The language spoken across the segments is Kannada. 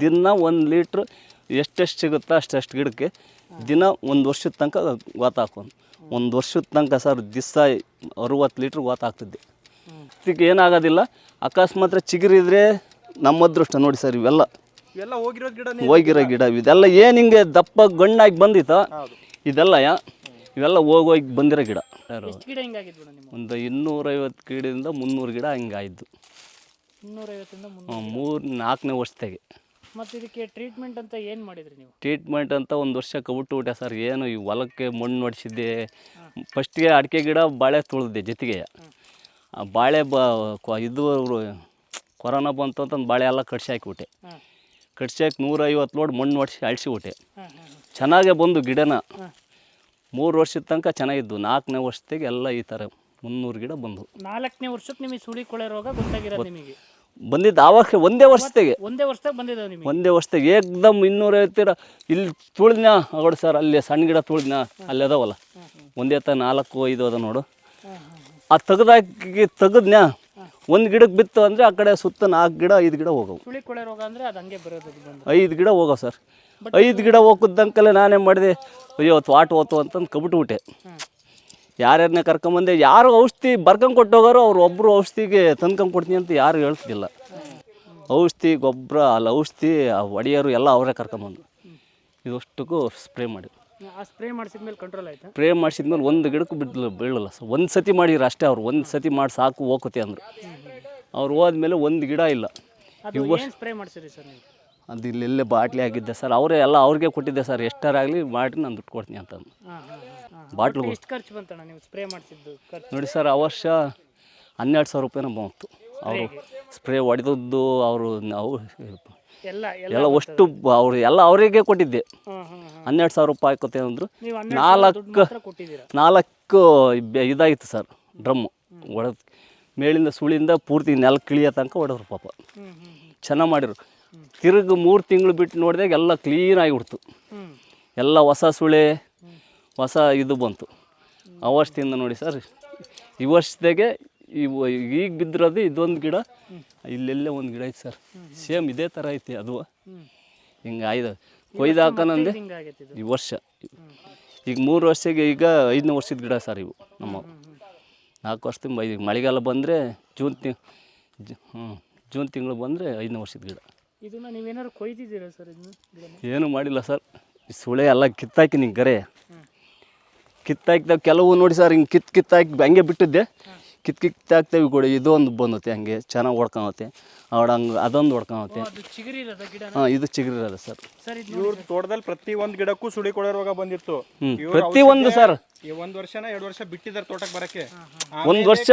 ದಿನ ಒಂದು ಲೀಟ್ರ್ ಎಷ್ಟೆಷ್ಟು ಸಿಗುತ್ತೋ ಅಷ್ಟೆಷ್ಟು ಗಿಡಕ್ಕೆ ದಿನ ಒಂದು ವರ್ಷದ ತನಕ ಗೋತ ಹಾಕೊಂಡು ಒಂದು ವರ್ಷದ ತನಕ ಸರ್ ದಿವಸ ಅರುವತ್ತು ಲೀಟ್ರ್ ಗೋತ ಹಾಕ್ತಿದ್ದೆ ಇದಕ್ಕೆ ಏನಾಗೋದಿಲ್ಲ ಅಕಸ್ಮಾತ್ ಚಿಗುರಿದ್ರೆ ನಮ್ಮ ಅದೃಷ್ಟ ನೋಡಿ ಸರ್ ಇವೆಲ್ಲ. ಇವೆಲ್ಲ ಹೋಗಿರೋ ಗಿಡನೇ ಹೋಗಿರೋ ಗಿಡ ಇದೆಲ್ಲ ಏನು ಹಿಂಗೆ ದಪ್ಪ ಗಣ್ಣಾಗಿ ಬಂದಿತ್ತ ಇದೆಲ್ಲ ಯಾ ಇವೆಲ್ಲ ಹೋಗಿ ಹೋಗಿ ಬಂದಿರೋ ಗಿಡ. ಗಿಡ ಒಂದು ಇನ್ನೂರೈವತ್ತು ಗಿಡದಿಂದ ಮುನ್ನೂರು ಗಿಡ ಮುನ್ನೂರು. ಮೂರು ನಾಲ್ಕನೇ ವರ್ಷದಾಗೆ. ಮತ್ತು ಇದಕ್ಕೆ ಟ್ರೀಟ್ಮೆಂಟ್ ಅಂತ ಏನು ಮಾಡಿದ್ರಿ ನೀವು? ಟ್ರೀಟ್ಮೆಂಟ್ ಅಂತ ಒಂದು ವರ್ಷ ಕಬಿಟ್ಟು ಬಿಟ್ಟೆ ಸರ್. ಏನು ಈ ಹೊಲಕ್ಕೆ ಮಣ್ಣು ಹೊಡಿಸಿದ್ದೆ ಫಸ್ಟ್ಗೆ ಅಡಿಕೆ ಗಿಡ ಬಾಳೆ ತುಳಿದೆ ಜೊತೆಗೆ. ಆ ಬಾಳೆ ಬ ಇದು ಕೊರೋನಾ ಬಂತು ಅಂತಂದು ಬಾಳೆ ಎಲ್ಲ ಕಡ್ಸಿ ಹಾಕಿಬಿಟ್ಟೆ. ಹಾಕಿ ನೂರೈವತ್ತು ಲೋಡ್ ಮಣ್ಣು ಹೊಡಿಸಿ ಅಳಿಸಿಬಿಟ್ಟೆ. ಚೆನ್ನಾಗೇ ಬಂದು ಗಿಡನ. ಮೂರು ವರ್ಷದ ತನಕ ಚೆನ್ನಾಗಿದ್ದು ನಾಲ್ಕನೇ ವರ್ಷದಾಗೆ ಎಲ್ಲ ಈ ಥರ ಮುನ್ನೂರು ಗಿಡ ಬಂದು ನಾಲ್ಕನೇ ವರ್ಷಕ್ಕೆ ನಿಮಗೆ ಸುಳಿ ಕೊಳೆ ರೋಗ ಗೊತ್ತಾಗಿರೋದು ನಿಮಗೆ? ಬಂದಿದ್ದು ಆವಾಗ ಒಂದೇ ವರ್ಷದಾಗೆ. ಒಂದೇ ವರ್ಷದಾಗ ಬಂದಿದ್ದಾವೆ ನಿಮಗೆ. ಒಂದೇ ವರ್ಷದಾಗ ಏಕ್ದಮ್ ಇನ್ನೂರೈವತ್ತರ ಇಲ್ಲಿ ತುಳಿದ್ನ ಅಗೋಡು ಸರ್ ಅಲ್ಲಿ ಸಣ್ಣ ಗಿಡ ತುಳಿದ್ನ ಅಲ್ಲಿ ಅದಾವಲ್ಲ? ಒಂದೇ ತ ನಾಲ್ಕು ಐದು ಅದ ನೋಡು. ಆ ತೆಗ್ದಾಕಿ ತೆಗದ್ನ ಒಂದು ಗಿಡಕ್ಕೆ ಬಿತ್ತು ಅಂದರೆ ಆ ಕಡೆ ಸುತ್ತ ನಾಲ್ಕು ಗಿಡ ಐದು ಗಿಡ ಹೋಗವು. ಸುಳಿ ಕೊಳೆ ರೋಗ ಅಂದರೆ ಅದು ಹಂಗೆ ಬರೋದು ಬಂದು. ಐದು ಗಿಡ ಹೋಗೋ ಸರ್. ಐದು ಗಿಡ ಹೋಗದಂಕಲೆ ನಾನೇನು ಮಾಡಿದೆ ಅಯ್ಯೋ ತ್ವಾಟ ಹೋತು ಅಂತಂದು ಕಬಿಟ್ಬಿಟ್ಟೆ ಯಾರ್ಯಾರನ್ನೇ ಕರ್ಕೊಂಬಂದೆ ಯಾರು ಔಷಧಿ ಬರ್ಕೊಂಡು ಕೊಟ್ಟೋಗಾರು ಅವ್ರು ಒಬ್ಬರು ಔಷಧಿಗೆ ತಂದ್ಕೊಂಡು ಕೊಡ್ತೀನಿ ಅಂತ ಯಾರು ಹೇಳ್ತಿದ್ದಿಲ್ಲ. ಔಷಧಿ ಗೊಬ್ಬರ ಅಲ್ಲಿ ಔಷಧಿ ಆ ಒಡೆಯರು ಎಲ್ಲ ಅವರೇ ಕರ್ಕೊಂಬಂದು ಇದಷ್ಟಕ್ಕೂ ಸ್ಪ್ರೇ ಮಾಡಿ. ಸ್ಪ್ರೇ ಮಾಡಿಸಿದ್ಮೇಲೆ ಕಂಟ್ರೋಲ್ ಆಯ್ತಾ? ಸ್ಪ್ರೇ ಮಾಡಿಸಿದ್ಮೇಲೆ ಒಂದು ಗಿಡಕ್ಕೂ ಬಿಡ್ಲಿಲ್ಲ ಬೀಳಲ್ಲ. ಸರ್ ಒಂದು ಸತಿ ಮಾಡಿದ್ರು ಅಷ್ಟೇ ಅವ್ರು. ಒಂದು ಸತಿ ಮಾಡಿ ಸಾಕು ಹೋಗುತ್ತೆ ಅಂದರು. ಅವ್ರು ಹೋದ್ಮೇಲೆ ಒಂದು ಗಿಡ ಇಲ್ಲ. ಸ್ಪ್ರೇ ಮಾಡಿಸಿರಿ ಸರ್ ಅದು ಇಲ್ಲೆಲ್ಲೇ ಬಾಟ್ಲಿ ಆಗಿದ್ದೆ ಸರ್. ಅವರೇ ಎಲ್ಲ ಅವ್ರಿಗೆ ಕೊಟ್ಟಿದ್ದೆ ಸರ್. ಎಷ್ಟಾರಾಗಲಿ ಮಾಡಿ ನಾನು ದುಡ್ಡು ಕೊಡ್ತೀನಿ ಅಂತ ಬಾಟ್ಲ್ ಎಷ್ಟು ಖರ್ಚು ಬಂತಣ್ಣ ನೀವು ಸ್ಪ್ರೇ ಮಾಡಿಸಿದ್ದು ನೋಡಿ ಸರ್ ಆ ವರ್ಷ ಹನ್ನೆರಡು ಸಾವಿರ ರೂಪಾಯಿನ ಬಂತು. ಅವರು ಸ್ಪ್ರೇ ಹೊಡೆದದ್ದು ಅವರು ನಾವು ಎಲ್ಲ ಎಲ್ಲ ಅಷ್ಟು ಅವರು ಎಲ್ಲ ಅವರಿಗೆ ಕೊಟ್ಟಿದ್ದೆ. ಹನ್ನೆರಡು ಸಾವಿರ ರೂಪಾಯಿ ಹಾಕೋತೆ ಅಂದರು. ನಾಲ್ಕು ನಾಲ್ಕು ಇದಾಗಿತ್ತು ಸರ್ ಡ್ರಮ್ಮು ಹೊಡೆದು ಮೇಲಿಂದ ಸುಳಿಯಿಂದ ಪೂರ್ತಿ ನೆಲ ಕಿಳಿಯೋ ತನಕ ಹೊಡೆದ್ರು ಪಾಪ. ಚೆನ್ನಾಗಿ ಮಾಡಿರು ತಿರುಗಿ ಮೂರು ತಿಂಗಳು ಬಿಟ್ಟು ನೋಡಿದಾಗ ಎಲ್ಲ ಕ್ಲೀನ್ ಆಗಿಬಿಡ್ತು ಎಲ್ಲ ಹೊಸ ಸುಳೆ, ಹೊಸ ಇದು ಬಂತು. ಆ ವರ್ಷದಿಂದ ನೋಡಿ ಸರ್, ಈ ವರ್ಷದಾಗೆ ಇವು ಈಗ ಬಿದ್ದಿರೋದು ಇದೊಂದು ಗಿಡ, ಇಲ್ಲೆಲ್ಲೇ ಒಂದು ಗಿಡ ಐತೆ ಸರ್. ಸೇಮ್ ಇದೇ ಥರ ಐತಿ ಅದು. ಹಿಂಗೆ ಆಯ್ತು ಕೊಯ್ದು ಹಾಕೋಣಂದೆ ಈ ವರ್ಷ. ಈಗ ಮೂರು ವರ್ಷಕ್ಕೆ ಈಗ ಐದನೇ ವರ್ಷದ ಗಿಡ ಸರ್ ಇವು ನಮ್ಮ ನಾಲ್ಕು ವರ್ಷದಿಂದ ಮಳೆಗಾಲ ಬಂದರೆ ಜೂನ್ ತಿಂಗ್ ಜೂನ್ ತಿಂಗಳು ಬಂದರೆ ಐದನೇ ವರ್ಷದ ಗಿಡ. ಇದನ್ನ ನೀವೇನಾದ್ರು ಕೊಯ್ದಿದ್ದೀರಾ ಸರ್ ಇದನ್ನ ಏನು ಮಾಡಿಲ್ಲ ಸರ್. ಸುಳೆ ಎಲ್ಲ ಕಿತ್ತಾಕಿನಿ ಗರೆ ಹ್ಞೂ ಕಿತ್ತಾಕಿದಾಗ ಕೆಲವು ನೋಡಿ ಸರ್ ಹಿಂಗೆ ಕಿತ್ ಕಿತ್ತಾಕಿ ಹಂಗೆ ಬಿಟ್ಟಿದ್ದೆ. ಕಿತ್ತು ಕಿತ್ತಾಕ್ತೇವೆ ಇದು ಒಂದು ಬಂದತೆ ಹಂಗೆ ಚೆನ್ನಾಗಿ ಹೊಡ್ಕೊಳತ್ತೆ ಅವಡ ಹಂಗೆ ಅದೊಂದು ಹೊಡ್ಕೊಳತ್ತೆ ಗಿಡ? ಹಾಂ ಇದು ಚಿಗುರಿರೋದು ಸರ್. ಸರ್ ಇವ್ರ ತೋಟದಲ್ಲಿ ಪ್ರತಿ ಒಂದು ಗಿಡಕ್ಕೂ ಸುಳಿ ಕೊಡೋ ರೋಗ ಬಂದಿತ್ತು ಹ್ಞೂ ಒಂದು ಪ್ರತಿಯೊಂದು ಸರ್. ಈ ಒಂದ್ ವರ್ಷನ ಎರಡು ವರ್ಷ ಬಿಟ್ಟಿದ್ದಾರೆ ತೋಟಕ್ಕೆ ಬರಕ್ಕೆ. ಒಂದ್ ವರ್ಷ.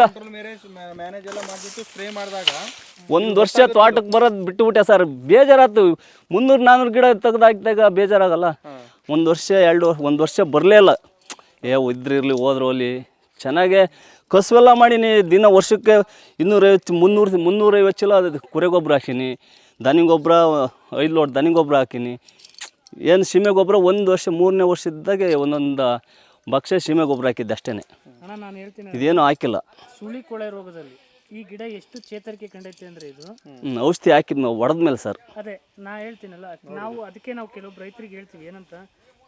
ಮ್ಯಾನೇಜ್ ಎಲ್ಲ ಮಾಡ್ಬಿಟ್ಟು ಸ್ಪ್ರೇ ಮಾಡಿದಾಗ ಒಂದು ವರ್ಷ ತೋಟಕ್ಕೆ ಬರೋದು ಬಿಟ್ಟುಬಿಟ್ಟೆ ಸರ್. ಬೇಜಾರಾಯ್ತು ಮುನ್ನೂರು ನಾನ್ನೂರು ಗಿಡ ತೆಗ್ದು ಹಾಕಿದಾಗ ಬೇಜಾರಾಗಲ್ಲ. ಒಂದು ವರ್ಷ ಎರಡು ವರ್ಷ ಒಂದು ವರ್ಷ ಬರಲೇ ಇಲ್ಲ. ಏ ಇದ್ರಿರಲಿ ಹೋದ್ರೋಲಿ ಅಲ್ಲಿ. ಚೆನ್ನಾಗೆ ಕಸುವೆಲ್ಲ ಮಾಡೀನಿ ದಿನ ವರ್ಷಕ್ಕೆ ಇನ್ನೂರೈವತ್ತು ಮುನ್ನೂರು ಮುನ್ನೂರೈವತ್ತು ಚಲೋ ಅದು. ಕುರೆ ಗೊಬ್ಬರ ಹಾಕೀನಿ ದನಿ ಗೊಬ್ಬರ ಐದು ಲೋಟ್ ದನಿ ಗೊಬ್ಬರ ಹಾಕೀನಿ. ಏನು ಸೀಮೆ ಗೊಬ್ಬರ ಒಂದು ವರ್ಷ ಮೂರನೇ ವರ್ಷದಾಗೆ ಒಂದೊಂದು ಭಕ್ಷ್ಯ ಸೀಮೆ ಗೊಬ್ಬರ ಹಾಕಿದ್ದೆ ಅಷ್ಟೇ ಅಣ್ಣ ನಾನು ಹೇಳ್ತೀನಿ ಇದೇನು ಹಾಕಿಲ್ಲ. ಸುಳಿ ಕೊಳೆ ರೋಗದಲ್ಲಿ ಈ ಗಿಡ ಎಷ್ಟು ಚೇತರಿಕೆ ಕಂಡೈತೆ ಅಂದ್ರೆ ಇದು? ಹ್ಮ್, ಔಷಧಿ ಹಾಕಿದ್ ನಾವು ಹೊಡೆದ್ಮೇಲೆ ಸರ್. ಅದೇ ನಾ ಹೇಳ್ತೀನಲ್ಲ ನಾವು ಅದಕ್ಕೆ ನಾವು ಕೆಲವೊಬ್ಬ ರೈತರಿಗೆ ಹೇಳ್ತೀವಿ ಏನಂತ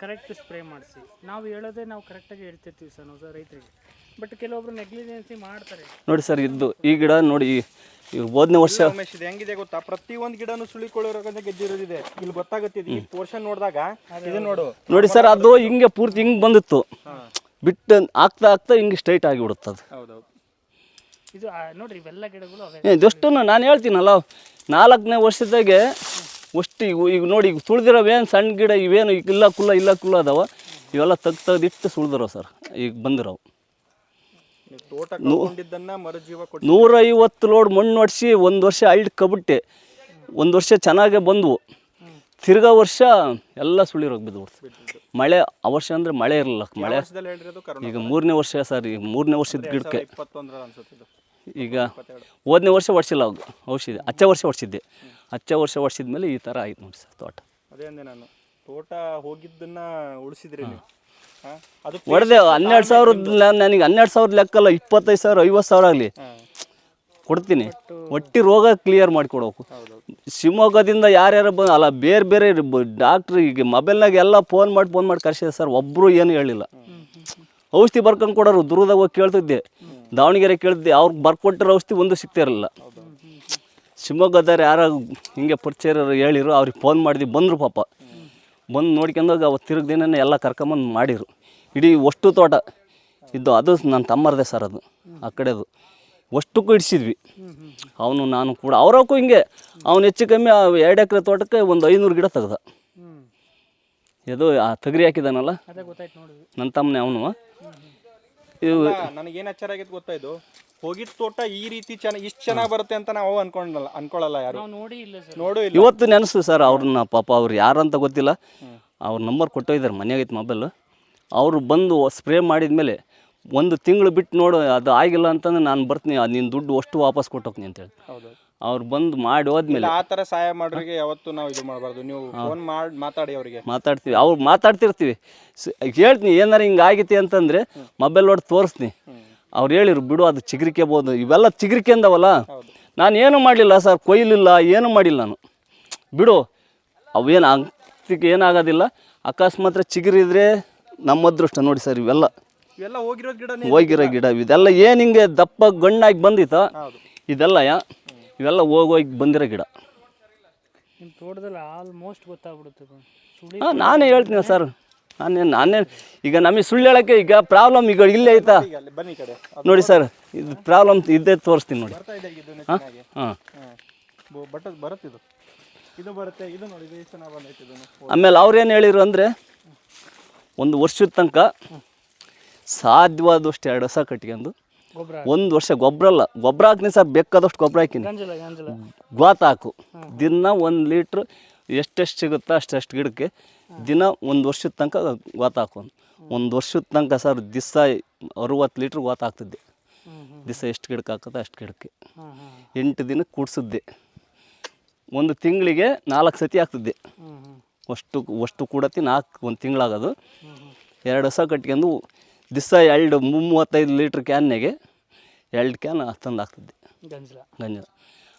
ಕರೆಕ್ಟ್ ಸ್ಪ್ರೇ ಮಾಡಿಸಿ. ನಾವು ಹೇಳೋದೇ ನಾವು ಕರೆಕ್ಟಾಗಿ ಹೇಳ್ತಿರ್ತೀವಿ ಸರ್ ನಾವು ಸರ್ ರೈತರಿಗೆ. ಬಟ್ ಕೆಲವೊಬ್ರು ನೆಗ್ಲಿಜೆನ್ಸಿ ಮಾಡ್ತಾರೆ. ನೋಡಿ ಸರ್ ಇದ್ದು ಈ ಗಿಡ ನೋಡಿ ಹೋದನೇ ವರ್ಷ ಇದು ಹೆಂಗಿದೆ ಗೊತ್ತಾ? ಪ್ರತಿ ಒಂದ್ ಗಿಡನು ಸುಳಿಕೊಳ್ಳೋ ರೋಗದಿಂದ ಗೆದ್ದಿರೋದಿದೆ. ಇಲ್ಲಿ ಗೊತ್ತಾಗುತ್ತೆ ಇದು. ಈ ಪೋರ್ಷನ್ ನೋಡಿದಾಗ. ಇದು ನೋಡು. ನೋಡಿ ಸರ್ ಅದು ಹಿಂಗೆ ಪೂರ್ತಿ ಹಿಂಗೆ ಬಂದಿತ್ತು. ಬಿಟ್ಟು ಆಗ್ತಾ ಆಗ್ತಾ ಹಿಂಗೆ ಸ್ಟ್ರೈಟ್ ಆಗಿಬಿಡುತ್ತೆ ಅದು. ಹೌದೌದು. ಇದು ಆ, ನೋಡ್ರಿ ಇವೆಲ್ಲ ಗಿಡಗಳು ಅವೇ. ಏ, ಇದಷ್ಟು ನಾನು ಹೇಳ್ತೀನಲ್ಲ ನಾಲ್ಕನೇ ವರ್ಷದಾಗೆ ಅಷ್ಟು ಈಗ ಈಗ ನೋಡಿ ಈಗ ತುಳಿದಿರೋವೇನು ಸಣ್ಣ ಗಿಡ ಇವೇನು ಈಗ ಇಲ್ಲ ಕುಲ್ಲ ಇಲ್ಲ ಕುಲ್ಲ ಅದಾವ ಇವೆಲ್ಲ ತೆಗ್ದು ತೆಗ್ದಿಟ್ಟು ಸುಳ್ದಿರೋ ಸರ್ ಈಗ ಬಂದಿರೋ ನೀವು ತೋಟ ಕಳ್ಕೊಂಡಿದ್ದನ್ನ ಮರುಜೀವ ಕೊಟ್ಟು ನೂರೈವತ್ತು ಲೋಡ್ ಮಣ್ಣು ಹೊಡ್ಸಿ ಒಂದು ವರ್ಷ ಅಳ್ಳಿ ಕಬಿಟ್ಟೆ. ಒಂದು ವರ್ಷ ಚೆನ್ನಾಗೇ ಬಂದವು. ತಿರ್ಗಾ ವರ್ಷ ಎಲ್ಲ ಸುಳಿರೋಗಿ ಬಿದ್ದು ಮಳೆ ಆ ವರ್ಷ ಅಂದರೆ ಮಳೆ ಇರಲಿಲ್ಲ ಮಳೆ ಈಗ ಮೂರನೇ ವರ್ಷ ಸರ್ ಈಗ ಮೂರನೇ ವರ್ಷದ ಗಿಡಕ್ಕೆ. ಈಗ ಹೋದನೇ ವರ್ಷ ಹೊಡ್ಸಿಲ್ಲ ಅವಾಗ ಔಷಧಿ ಹಚ್ಚ ವರ್ಷ ಹೊಡ್ಸಿದ್ದೆ ಹಚ್ಚ ವರ್ಷ ಹೊಡ್ಸಿದ್ಮೇಲೆ ಈ ಥರ ಆಯ್ತು ನೋಡಿ ಸರ್ ತೋಟ. ಅಂದೆ ನಾನು. ತೋಟ ಹೋಗಿದ್ದನ್ನ ಉಳಿಸಿದ್ರಿ ಹೊಡೆದೆ ಹನ್ನೆರಡು ಸಾವಿರದ ನನಗೆ ಹನ್ನೆರಡು ಸಾವಿರದ ಲೆಕ್ಕಲ್ಲ ಇಪ್ಪತ್ತೈದು ಸಾವಿರ ಐವತ್ತು ಸಾವಿರ ಆಗಲಿ. ಕೊಡ್ತೀನಿ. ಒಟ್ಟಿ ರೋಗ ಕ್ಲಿಯರ್ ಮಾಡಿಕೊಡ್ಬೇಕು ಶಿವಮೊಗ್ಗದಿಂದ ಯಾರ್ಯಾರು ಬಂದು ಅಲ್ಲ ಬೇರೆ ಬೇರೆ ಡಾಕ್ಟ್ರ್ ಈಗ ಮೊಬೈಲ್ನಾಗ ಎಲ್ಲ ಫೋನ್ ಮಾಡಿ ಫೋನ್ ಮಾಡಿ ಕರ್ಸಿದೆ ಸರ್ ಒಬ್ಬರು ಏನು ಹೇಳಿಲ್ಲ. ಔಷಧಿ ಬರ್ಕೊಂಡು ಕೊಡೋರು ದುರ್ಗದಾಗ ಹೋಗಿ ಕೇಳ್ತಿದ್ದೆ. ದಾವಣಗೆರೆ ಕೇಳ್ತಿದ್ದೆ ಅವ್ರಿಗೆ ಬರ್ಕೊಟ್ಟಿರೋ ಔಷಧಿ ಒಂದು ಸಿಗ್ತಾ ಇರಲಿಲ್ಲ. ಶಿವಮೊಗ್ಗದವ್ರು ಯಾರು ಹಿಂಗೆ ಪರಿಚಯರು ಹೇಳಿರು ಅವ್ರಿಗೆ ಫೋನ್ ಮಾಡಿದ್ವಿ ಬಂದರು ಪಾಪ. ಬಂದು ನೋಡ್ಕೊಂಡಾಗ ಅವತ್ತು ತಿರುಗಿ ದಿನನೇ ಎಲ್ಲ ಕರ್ಕೊಂಬಂದು ಮಾಡಿರು. ಇಡೀ ಅಷ್ಟು ತೋಟ ಇದ್ದು ಅದು ನನ್ನ ತಮ್ಮರದೇ ಸರ್ ಅದು ಆ ಕಡೆದು. ಅಷ್ಟಕ್ಕೂ ಇಡಿಸಿದ್ವಿ. ಅವನು ನಾನು ಕೂಡ ಅವರಕ್ಕೂ ಹಿಂಗೆ ಅವನು ಹೆಚ್ಚು ಕಮ್ಮಿ ಆ ಎರಡು ಎಕರೆ ತೋಟಕ್ಕೆ ಒಂದು ಐನೂರು ಗಿಡ ತೆಗ್ದ. ಇದು ಆ ತಗರಿ ಹಾಕಿದಾನಲ್ಲ? ಗೊತ್ತಾಯ್ತು ನನ್ನ ತಮ್ಮನೇ ಅವನು. ಇವು ನನಗೇನು ಗೊತ್ತಾ ಇದು? ಹೋಗಿದ್ ತೋಟ ಈ ರೀತಿ ಚೆನ್ನಾಗಿ ಇಷ್ಟು ಚೆನ್ನಾಗಿ ಬರುತ್ತೆ ಅಂತ ನಾವು ಅನ್ಕೊಂಡಲ್ಲ ಅನ್ಕೊಳ್ಳಲ್ಲ ಯಾರು? ನಾವು ನೋಡಿ ಇಲ್ಲ ಸರ್. ನೋಡು ಇಲ್ಲ. ಇವತ್ತು ನೆನೆಸ್ತು ಸರ್ ಅವ್ರನ್ನ ಪಾಪ ಅವ್ರು ಯಾರಂತ ಗೊತ್ತಿಲ್ಲ. ಅವ್ರ ನಂಬರ್ ಕೊಟ್ಟೋಗಿದ್ದಾರೆ ಮನೆಯಾಗೈತೆ ಮೊಬೈಲು. ಅವರು ಬಂದು ಸ್ಪ್ರೇ ಮಾಡಿದ್ಮೇಲೆ ಒಂದು ತಿಂಗಳು ಬಿಟ್ಟು ನೋಡು ಅದು ಆಗಿಲ್ಲ ಅಂತಂದ್ರೆ ನಾನು ಬರ್ತೀನಿ ಅದು ನಿನ್ನ ದುಡ್ಡು ಅಷ್ಟು ವಾಪಸ್ ಕೊಟ್ಟೋಗ್ತೀನಿ ಅಂತೇಳಿ ಹೌದು. ಅವ್ರು ಬಂದು ಮಾಡಿ ಹೋದ್ಮೇಲೆ ಆ ಥರ ಸಹಾಯ ಮಾಡೋರಿಗೆ ಯಾವತ್ತು ನಾವು ಇದು ಮಾಡಬಾರ್ದು. ನೀವು ಫೋನ್ ಮಾಡಿ ಮಾತಾಡಿ ಅವರಿಗೆ. ಮಾತಾಡ್ತೀವಿ. ಅವ್ರು ಮಾತಾಡ್ತಿರ್ತೀವಿ. ಸ- ಹೇಳ್ತೀನಿ ಏನಾರು ಹಿಂಗೆ ಆಗೈತಿ ಅಂತಂದರೆ ಮೊಬೈಲ್ ನೋಡಿ ತೋರಿಸ್ತೀನಿ. ಅವ್ರು ಹೇಳಿರು ಬಿಡು ಅದು ಚಿಗುರಿಕೆಬೋದು ಇವೆಲ್ಲ ಚಿಗುರಿಕೆಂದವಲ್ಲ ನಾನು ಏನು ಮಾಡಲಿಲ್ಲ ಸರ್ ಕೊಯ್ಲಿಲ್ಲ ಏನು ಮಾಡಿಲ್ಲ ನಾನು. ಬಿಡು ಅವೇನು ಆಗ್ತಿಕ್ಕೆ ಏನಾಗೋದಿಲ್ಲ. ಅಕಸ್ಮಾತ್ರ ಚಿಗುರಿದ್ರೆ ನಮ್ಮ ಅದೃಷ್ಟ ನೋಡಿ ಸರ್ ಇವೆಲ್ಲ. ಇವೆಲ್ಲ ಹೋಗಿರೋ ಗಿಡ ಹೋಗಿರೋ ಗಿಡ ಇದೆಲ್ಲ ಏನು ಹಿಂಗೆ ದಪ್ಪ ಗಣ್ಣಾಗಿ ಬಂದಿತ್ತ? ಇದೆಲ್ಲ ಯಾ? ಇವೆಲ್ಲ ಹೋಗೋಗಿ ಹೋಗಿ ಬಂದಿರೋ ಗಿಡ. ನಿಮ್ಮ ತೋಟದಲ್ಲಿ ಆಲ್ಮೋಸ್ಟ್ ಗೊತ್ತಾಗ್ಬಿಡುತ್ತೆ ನಾನೇ ಹೇಳ್ತೀನಿ ಸರ್. ನಾನೇನು ನಾನೇ ಈಗ ನಮಗೆ ಸುಳ್ಳು ಹೇಳೋಕ್ಕೆ ಈಗ ಪ್ರಾಬ್ಲಮ್ ಈಗ ಇಲ್ಲೇ ಆಯ್ತಾ? ಬನ್ನಿ ಕಡೆ. ನೋಡಿ ಸರ್ ಇದು ಪ್ರಾಬ್ಲಮ್ ಇದ್ದೇ ತೋರಿಸ್ತೀನಿ ನೋಡಿ. ಹಾಂ? ಹಾಂ. ಬಟ್ ಬರುತ್ತೆ ಇದು. ಇದು ಬರುತ್ತೆ ಇದು ನೋಡಿ ಇದು ಎಷ್ಟು ಚೆನ್ನಾಗಿ ಬಂದೈತೆ ಇದನ್ನು. ಆಮೇಲೆ ಅವ್ರೇನು ಹೇಳಿರು ಅಂದರೆ ಒಂದು ವರ್ಷದ ತನಕ ಸಾಧ್ಯವಾದಷ್ಟು ಎರಡು ಹೊಸ ಕಟ್ಕೊಂಡು ಒಂದು ವರ್ಷ ಗೊಬ್ಬರ ಅಲ್ಲ ಗೊಬ್ಬರ ಹಾಕಿನಿ ಸರ್ ಬೇಕಾದಷ್ಟು ಗೊಬ್ಬರ ಹಾಕಿನಿ ಗ್ವಾತ ಹಾಕು. ದಿನ ಒಂದು ಲೀಟ್ರ್ ಎಷ್ಟೆಷ್ಟು ಸಿಗುತ್ತೋ ಅಷ್ಟೆಷ್ಟು ಗಿಡಕ್ಕೆ ದಿನ ಒಂದು ವರ್ಷದ ತನಕ ಗೋತ ಹಾಕೊಂಡು ಒಂದು ವರ್ಷದ ತನಕ ಸರ್ ದಿವಸ ಅರುವತ್ತು ಲೀಟ್ರ್ ಗೋತ ಹಾಕ್ತಿದ್ದೆ ದಿವಸ ಎಷ್ಟು ಗಿಡಕ್ಕೆ ಹಾಕೋದು ಅಷ್ಟು ಗಿಡಕ್ಕೆ. ಎಂಟು ದಿನ ಕೂಡಿಸಿದ್ದೆ. ಒಂದು ತಿಂಗಳಿಗೆ ನಾಲ್ಕು ಸತಿ ಹ್ಞೂ ಅಷ್ಟು ಅಷ್ಟು ಕೂಡತಿ ನಾಲ್ಕು ಒಂದು ತಿಂಗಳಾಗೋದು. ಎರಡು ಹೊಸ ಕಟ್ಕೊಂಡು ದಿವಸ ಎರಡು ಮೂವತ್ತೈದು ಲೀಟ್ರ್ ಕ್ಯಾನ್ಯಾಗೆ ಎರಡು ಕ್ಯಾನ್ ತಂದು ಹಾಕ್ತಿದ್ದೆ ಗಂಜಲ. ಗಂಜಲ.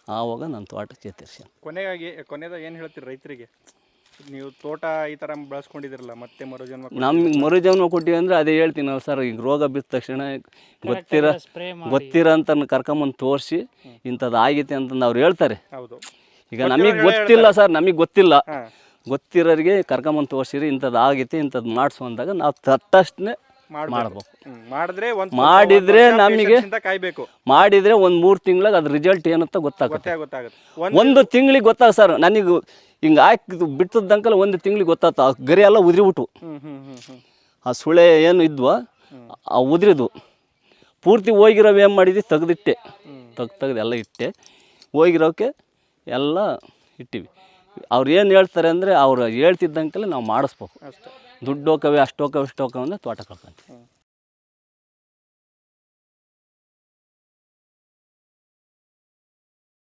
ಆವಾಗ ನನ್ನ ತೋಟ ಚೇತರಿಸಿ ಕೊನೆಗಾಗಿ ಕೊನೆದಾಗ ಏನು ಹೇಳ್ತೀರಿ ರೈತರಿಗೆ? ನೀವು ತೋಟ ಈ ಥರ ಬೆಳೆಸ್ಕೊಂಡಿದ್ದೀರಲ್ಲ ಮತ್ತೆ ಮರುಜನ್ಮ ನಮ್ಗೆ ಮರುಜನ್ಮ ಕೊಟ್ಟಿವಿ ಅಂದರೆ ಅದೇ ಹೇಳ್ತೀನಲ್ಲ ಸರ್ ಈಗ ರೋಗ ಬಿದ್ದ ತಕ್ಷಣ ಗೊತ್ತಿರ ಗೊತ್ತಿರ ಅಂತ ಕರ್ಕೊಂಬಂದು ತೋರಿಸಿ ಇಂಥದ್ದು ಆಗೈತೆ ಅಂತಂದು ಅವ್ರು ಹೇಳ್ತಾರೆ. ಹೌದು. ಈಗ ನಮಗೆ ಗೊತ್ತಿಲ್ಲ ಸರ್ ನಮಗೆ ಗೊತ್ತಿಲ್ಲ. ಗೊತ್ತಿರೋರಿಗೆ ಕರ್ಕೊಂಬಂದು ತೋರಿಸಿರಿ ಇಂಥದ್ದು ಆಗೈತೆ ಇಂಥದ್ದು ಮಾಡಿಸು ಅಂದಾಗ ನಾವು ತಟ್ಟಷ್ಟೇ ಮಾಡ್ಬೇಕು. ಮಾಡಿದ್ರೆ ಒಂದು ಮಾಡಿದ್ರೆ ನಮಗೆ ಕಾಯ್ಬೇಕು. ಮಾಡಿದ್ರೆ ಒಂದು ಮೂರು ತಿಂಗ್ಳಾಗ ಅದ್ರ ರಿಸಲ್ಟ್ ಏನಂತ ಗೊತ್ತಾಗುತ್ತೆ. ಗೊತ್ತಾಗುತ್ತೆ. ಒಂದು ತಿಂಗಳಿಗೆ ಗೊತ್ತಾಗ ಸರ್ ನನಗೆ ಹಿಂಗೆ ಹಾಕಿ ಬಿಟ್ಟದಂಕಲ್ಲ ಒಂದು ತಿಂಗಳಿಗೆ ಗೊತ್ತಾಗ್ತ ಆ ಗರಿ ಎಲ್ಲ ಉದ್ರಿಬಿಟ್ಟು ಆ ಸುಳೆ ಏನು ಇದ್ವ ಆ ಉದ್ರಿದ್ವು. ಪೂರ್ತಿ ಹೋಗಿರೋವು ಏನು ಮಾಡಿದ್ವಿ ತೆಗ್ದಿಟ್ಟೆ. ತಗ್ ತೆಗ್ದು ಎಲ್ಲ ಇಟ್ಟೆ. ಹೋಗಿರೋಕೆ ಎಲ್ಲ ಇಟ್ಟಿವಿ. ಅವ್ರು ಏನು ಹೇಳ್ತಾರೆ ಅಂದರೆ ಅವ್ರು ಹೇಳ್ತಿದ್ದಂಕಲ್ಲಿ ನಾವು ಮಾಡಿಸ್ಬೇಕು. ಅಷ್ಟೇ. ದುಡ್ಡು ಹೋಕವೆ ಅಷ್ಟು ಹೋಕವೆ ಇಷ್ಟು ಹೋಕವೆ ಅಂದರೆ ತೋಟ ಕಳ್ಕೊಂತೀವಿ